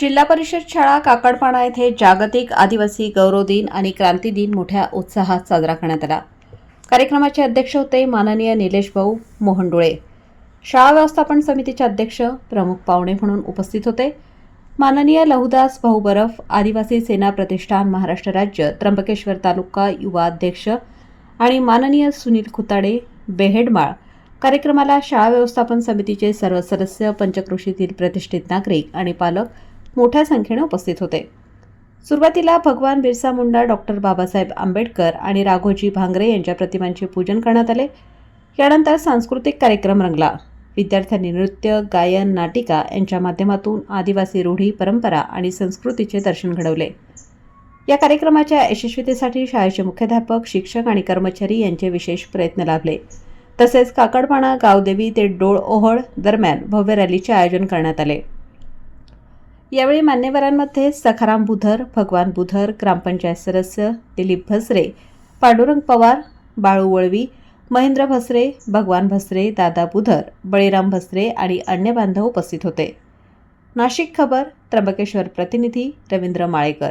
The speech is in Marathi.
जिल्हा परिषद शाळा काकडपाडा येथे जागतिक आदिवासी गौरव दिन आणि क्रांती दिन मोठ्या उत्साहात साजरा करण्यात आला. कार्यक्रमाचे अध्यक्ष होते माननीय निलेश भाऊ मोहनडोळे. शाळा व्यवस्थापन समितीचे अध्यक्ष प्रमुख पाहुणे म्हणून उपस्थित होते. माननीय लहुदास भाऊ बरफ आदिवासी सेना प्रतिष्ठान महाराष्ट्र राज्य त्र्यंबकेश्वर तालुका युवा अध्यक्ष आणि माननीय सुनील खुताडे बेहेडमाळ. कार्यक्रमाला शाळा व्यवस्थापन समितीचे सर्व सदस्य पंचकृषीतील प्रतिष्ठित नागरिक आणि पालक मोठ्या संख्येने उपस्थित होते. सुरुवातीला भगवान बिरसा मुंडा डॉक्टर बाबासाहेब आंबेडकर आणि राघोजी भांगरे यांच्या प्रतिमांचे पूजन करण्यात आले. यानंतर सांस्कृतिक कार्यक्रम रंगला. विद्यार्थ्यांनी नृत्य गायन नाटिका यांच्या माध्यमातून आदिवासी रूढी परंपरा आणि संस्कृतीचे दर्शन घडवले. या कार्यक्रमाच्या यशस्वीतेसाठी शाळेचे मुख्याध्यापक शिक्षक आणि कर्मचारी यांचे विशेष प्रयत्न लाभले. तसेच काकडपाणा गावदेवी ते डोळ ओहळ दरम्यान भव्य रॅलीचे आयोजन करण्यात आले. यावेळी मान्यवरांमध्ये सखाराम बुधर भगवान बुधर ग्रामपंचायत सदस्य दिलीप भसरे पांडुरंग पवार बाळू वळवी महेंद्र भसरे भगवान भसरे दादा बुधर बळीराम भसरे आणि अन्य बांधव उपस्थित होते. नाशिक खबर त्र्यंबकेश्वर प्रतिनिधी रवींद्र माळेकर.